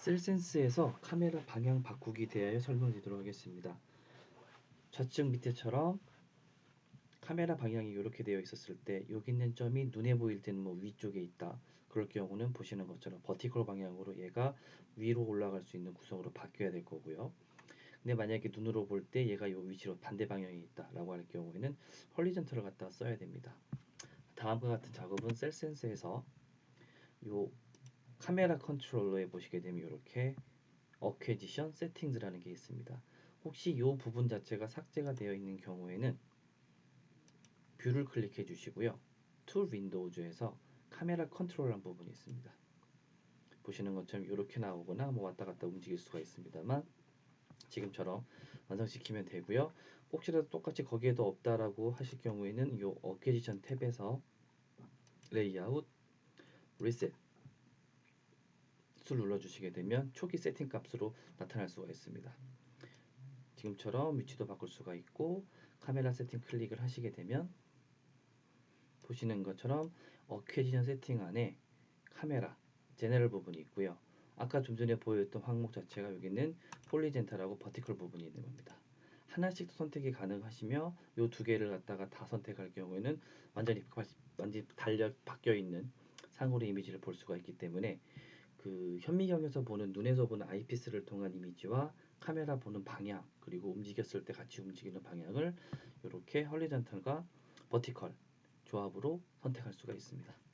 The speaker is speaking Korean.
셀센스에서 카메라 방향 바꾸기 대하여 설명드리도록 하겠습니다. 좌측 밑에처럼 카메라 방향이 이렇게 되어 있었을 때 여기 있는 점이 눈에 보일 때는 뭐 위쪽에 있다. 그럴 경우는 보시는 것처럼 버티컬 방향으로 얘가 위로 올라갈 수 있는 구성으로 바뀌어야 될 거고요. 근데 만약에 눈으로 볼 때 얘가 이 위치로 반대 방향에 있다 라고 할 경우에는 헐리전트를 갖다 써야 됩니다. 다음과 같은 작업은 셀센스에서 요 카메라 컨트롤러에 보시게 되면 이렇게 어퀘지션 세팅즈라는 게 있습니다. 혹시 이 부분 자체가 삭제가 되어 있는 경우에는 뷰를 클릭해 주시고요. 툴 윈도우즈에서 카메라 컨트롤한 부분이 있습니다. 보시는 것처럼 이렇게 나오거나 뭐 왔다 갔다 움직일 수가 있습니다만 지금처럼 완성시키면 되고요. 혹시라도 똑같이 거기에도 없다라고 하실 경우에는 이 어퀘지션 탭에서 레이아웃, 리셋 를 눌러주시게 되면 초기 세팅 값으로 나타날 수가 있습니다. 지금처럼 위치도 바꿀 수가 있고 카메라 세팅 클릭을 하시게 되면 보시는 것처럼 어퀘지션 세팅 안에 카메라 제네럴 부분이 있고요. 아까 좀 전에 보였던 항목 자체가 여기는 폴리젠타라고 버티컬 부분이 있는 겁니다. 하나씩 선택이 가능하시며 이 두 개를 갖다가 다 선택할 경우에는 완전히 완전히 달려 바뀌어 있는 상으로 이미지를 볼 수가 있기 때문에 그 현미경에서 보는 눈에서 보는 아이피스를 통한 이미지와 카메라 보는 방향 그리고 움직였을 때 같이 움직이는 방향을 이렇게 헐리전탈과 버티컬 조합으로 선택할 수가 있습니다.